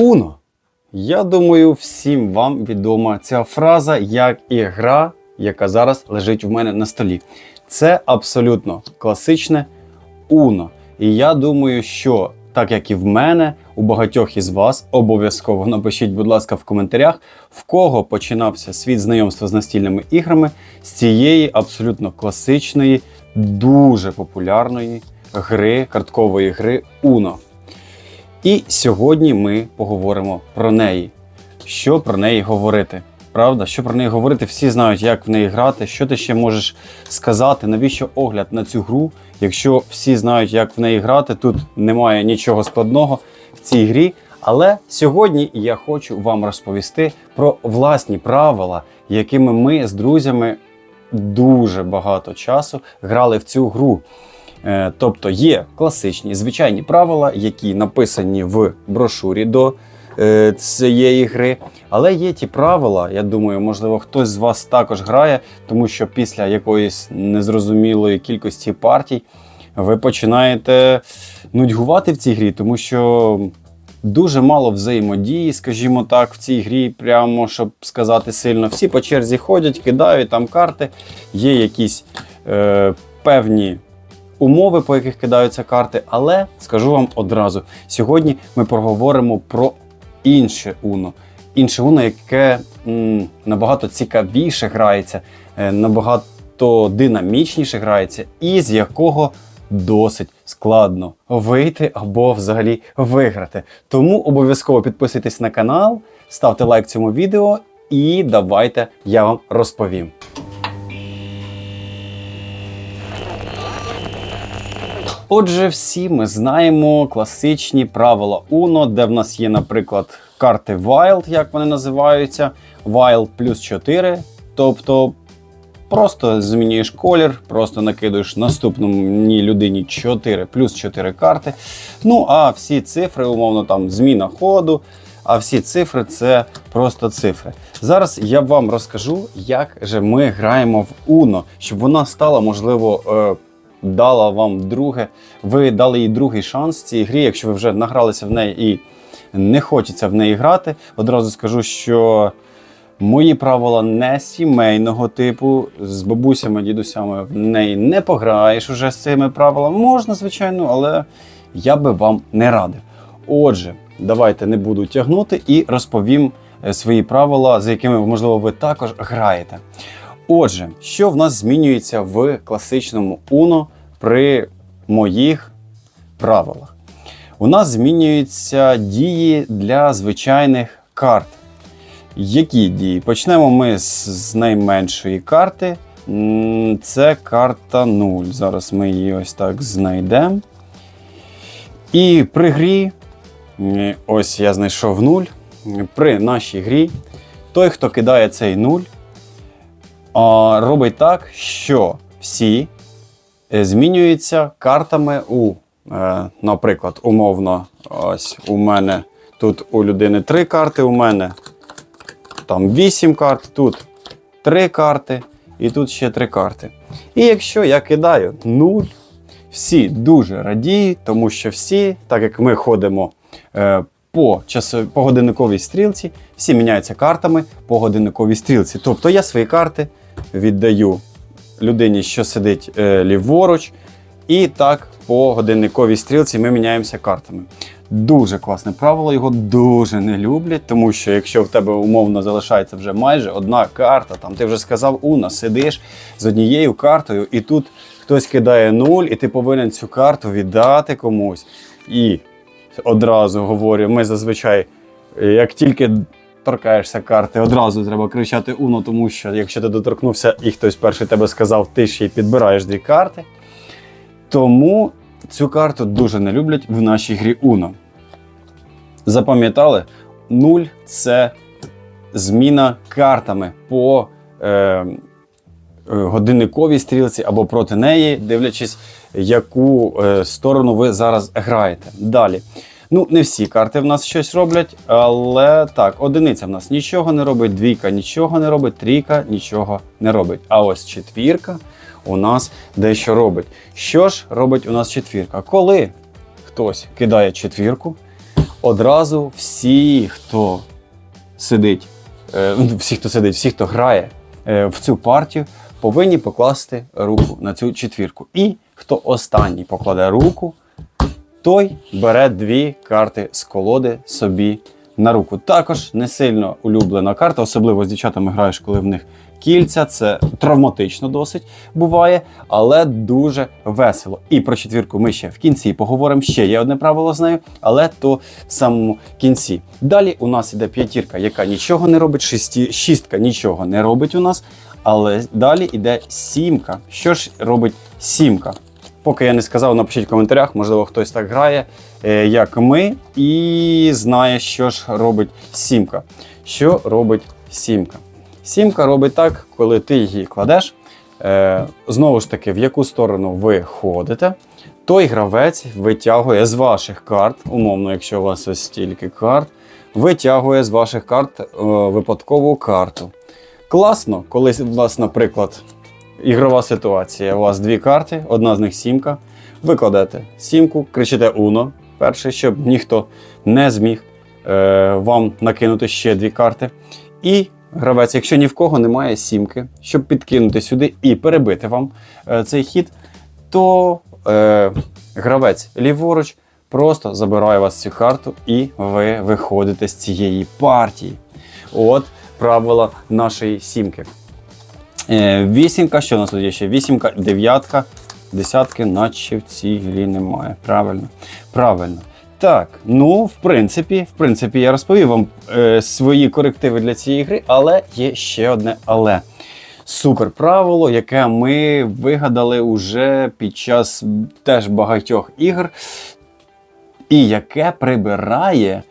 Уно. Я думаю, всім вам відома ця фраза, як і гра, яка зараз лежить у мене на столі. Це абсолютно класичне Уно. І я думаю, що так як і в мене, у багатьох із вас обов'язково напишіть, будь ласка, в коментарях, в кого починався світ знайомства з настільними іграми з цієї абсолютно класичної, дуже популярної гри, карткової гри Uno. І сьогодні ми поговоримо про неї. Що про неї говорити? Правда, що про неї говорити? Всі знають, як в неї грати. Що ти ще можеш сказати? Навіщо огляд на цю гру? Якщо всі знають, як в неї грати, тут немає нічого складного в цій грі. Але сьогодні я хочу вам розповісти про власні правила, якими ми з друзями дуже багато часу грали в цю гру. Е, Тобто є класичні звичайні правила, які написані в брошурі до е, цієї гри. Але є ті правила, я думаю, можливо, хтось з вас також грає, тому що після якоїсь незрозумілої кількості партій ви починаєте нудьгувати в цій грі, тому що дуже мало взаємодії, скажімо так, в цій грі, прямо щоб сказати сильно. Всі по черзі ходять, кидають там карти, є якісь е, певні умови, по яких кидаються карти. Але скажу вам одразу: сьогодні ми поговоримо про інше Уно. Інше Уно, яке м, набагато цікавіше грається, е, набагато динамічніше грається, і з якого досить складно вийти або взагалі виграти. Тому обов'язково підписуйтесь на канал, ставте лайк цьому відео і давайте я вам розповім. Отже, всі ми знаємо класичні правила Uno, де в нас є, наприклад, карти Wild, як вони називаються, Wild плюс 4. Тобто просто змінюєш колір, просто накидуєш наступній людині 4 плюс 4 карти. Ну, а всі цифри, умовно, там зміна ходу. А всі цифри це просто цифри. Зараз я вам розкажу, як же ми граємо в Uno, щоб вона стала, можливо, е, дала вам друге. Ви дали їй другий шанс цій грі, якщо ви вже награлися в неї і не хочеться в неї грати. Одразу скажу, що мої правила не сімейного типу. З бабусями, дідусями в неї не пограєш уже з цими правилами. Можна, звичайно, але я би вам не радив. Отже, давайте не буду тягнути і розповім е, свої правила, за якими, можливо, ви також граєте. Отже, що в нас змінюється в класичному Uno при моїх правилах? У нас змінюються дії для звичайних карт. Які дії? Почнемо ми з, найменшої карти. Це карта 0. Зараз ми її ось так знайдемо. І при грі, ось я знайшов 0. При нашій грі, той, хто кидає цей 0, а, робить так, що всі е, змінюються картами у, е, наприклад, умовно, ось у мене тут у людини 3 карти, у мене там 8 карт, тут 3 карти і тут ще 3 карти. І якщо я кидаю 0, всі дуже радіють, тому що всі, так як ми ходимо е, по, часу, по годинниковій стрілці, всі міняються картами по годинниковій стрілці. Тобто я свої карти віддаю людині, що сидить е, ліворуч, і так по годинниковій стрілці ми міняємося картами. Дуже класне правило, його дуже не люблять, тому що якщо в тебе умовно залишається вже майже одна карта, там ти вже сказав Уна, сидиш з однією картою, і тут хтось кидає нуль, і ти повинен цю карту віддати комусь. І одразу говорю, ми зазвичай, як тільки торкаєшся карти, одразу треба кричати Уно, тому що якщо ти доторкнувся і хтось перший тебе сказав, ти ще й підбираєш дві карти. Тому цю карту дуже не люблять в нашій грі Uno. Запам'ятали? Нуль це зміна картами по е, е, годинниковій стрілці або проти неї, дивлячись, яку е, сторону ви зараз граєте. Далі. Ну, не всі карти в нас щось роблять, але так, одиниця в нас нічого не робить, двійка нічого не робить, трійка нічого не робить. А ось четвірка у нас дещо робить. Що ж робить у нас четвірка? Коли хтось кидає четвірку, одразу всі, хто сидить, е, ну, всі, хто сидить, всі, хто грає е, в цю партію, повинні покласти руку на цю четвірку. І хто останній покладе руку, той бере дві карти з колоди собі на руку. Також не сильно улюблена карта, особливо з дівчатами граєш, коли в них кільця. Це травматично досить буває, але дуже весело. І про четвірку ми ще в кінці поговоримо. Ще є одне правило з нею, але то в самому кінці. Далі у нас іде п'ятірка, яка нічого не робить, шесті, шістка нічого не робить у нас. Але далі іде сімка. Що ж робить сімка? Поки я не сказав, напишіть в коментарях, можливо, хтось так грає, е, як ми, і знає, що ж робить сімка. Що робить сімка? Сімка робить так, коли ти її кладеш. Е, знову ж таки, в яку сторону ви ходите, той гравець витягує з ваших карт, умовно, якщо у вас ось стільки карт, витягує з ваших карт е, випадкову карту. Класно, коли у вас, наприклад, ігрова ситуація. У вас дві карти, одна з них сімка. Ви кладете сімку, кричите Уно, перше, щоб ніхто не зміг е, вам накинути ще дві карти. І гравець, якщо ні в кого немає сімки, щоб підкинути сюди і перебити вам е, цей хід, то е, гравець ліворуч просто забирає вас цю карту, і ви виходите з цієї партії. От правила нашої сімки. Е, Вісімка, що у нас тут є ще? Вісімка, дев'ятка, десятки, наче в цій грі немає. Правильно. Правильно. Так, ну, в принципі, в принципі, я розповів вам е, свої корективи для цієї гри, але є ще одне але. Супер правило, яке ми вигадали уже під час теж багатьох ігор, і яке прибирає,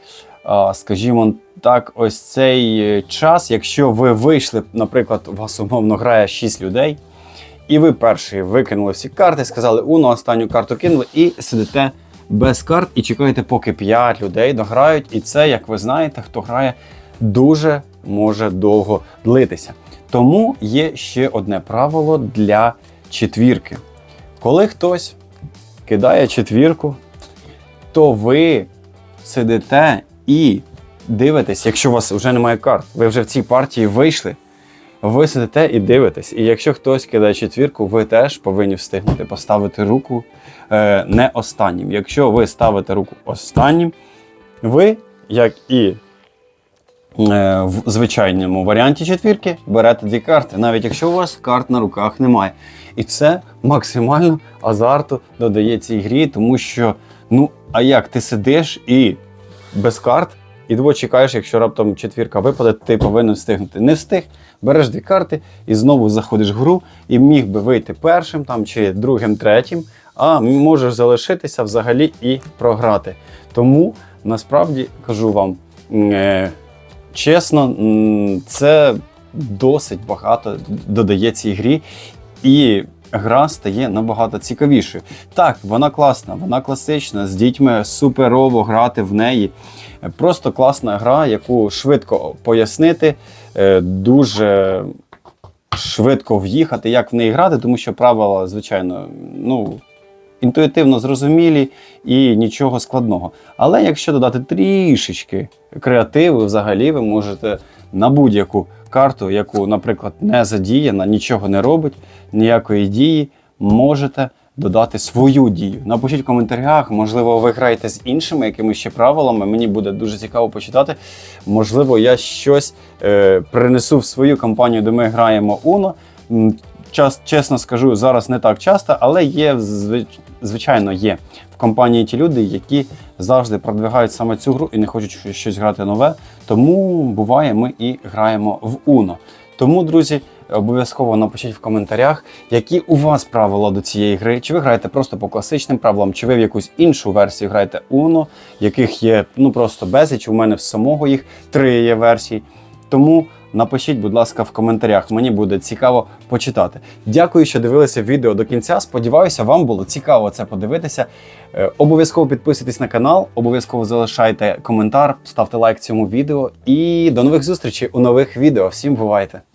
скажімо так, ось цей е, час, якщо ви вийшли, наприклад, у вас умовно грає 6 людей, і ви перші викинули всі карти, сказали Уно, останню карту кинули, і сидите без карт і чекаєте, поки 5 людей дограють. І це, як ви знаєте, хто грає, дуже може довго длитися. Тому є ще одне правило для четвірки. Коли хтось кидає четвірку, то ви сидите і дивитесь, якщо у вас вже немає карт, ви вже в цій партії вийшли, ви сидите і дивитесь. І якщо хтось кидає четвірку, ви теж повинні встигнути поставити руку е, не останнім. Якщо ви ставите руку останнім, ви, як і е, в звичайному варіанті четвірки, берете дві карти, навіть якщо у вас карт на руках немає. І це максимально азарту додає цій грі, тому що, ну, а як ти сидиш і без карт, і двоє чекаєш, якщо раптом четвірка випаде, ти повинен встигнути. Не встиг, береш дві карти і знову заходиш в гру, і міг би вийти першим там, чи другим, третім, а можеш залишитися взагалі і програти. Тому насправді кажу вам е, чесно, це досить багато додає цій грі. І гра стає набагато цікавішою. Так, вона класна, вона класична, з дітьми суперово грати в неї. Просто класна гра, яку швидко пояснити, е, дуже швидко в'їхати, як в неї грати, тому що правила, звичайно, ну. Інтуїтивно зрозумілі і нічого складного. Але якщо додати трішечки креативу, взагалі ви можете на будь-яку карту, яку, наприклад, не задіяна, нічого не робить, ніякої дії, можете додати свою дію. Напишіть в коментарях, можливо, ви граєте з іншими якимись ще правилами. Мені буде дуже цікаво почитати. Можливо, я щось е, принесу в свою компанію, де ми граємо Uno. Час, чесно скажу, зараз не так часто, але є звичайно є в компанії ті люди, які завжди продвигають саме цю гру і не хочуть щось грати нове. Тому буває, ми і граємо в Uno. Тому, друзі, обов'язково напишіть в коментарях, які у вас правила до цієї гри. Чи ви граєте просто по класичним правилам, чи ви в якусь іншу версію граєте Uno, яких є ну просто безліч. У мене в самого їх три є версії. Тому напишіть, будь ласка, в коментарях. Мені буде цікаво почитати. Дякую, що дивилися відео до кінця. Сподіваюся, вам було цікаво це подивитися. Е, Обов'язково підписуйтесь на канал, обов'язково залишайте коментар, ставте лайк цьому відео. І до нових зустрічей у нових відео. Всім бувайте!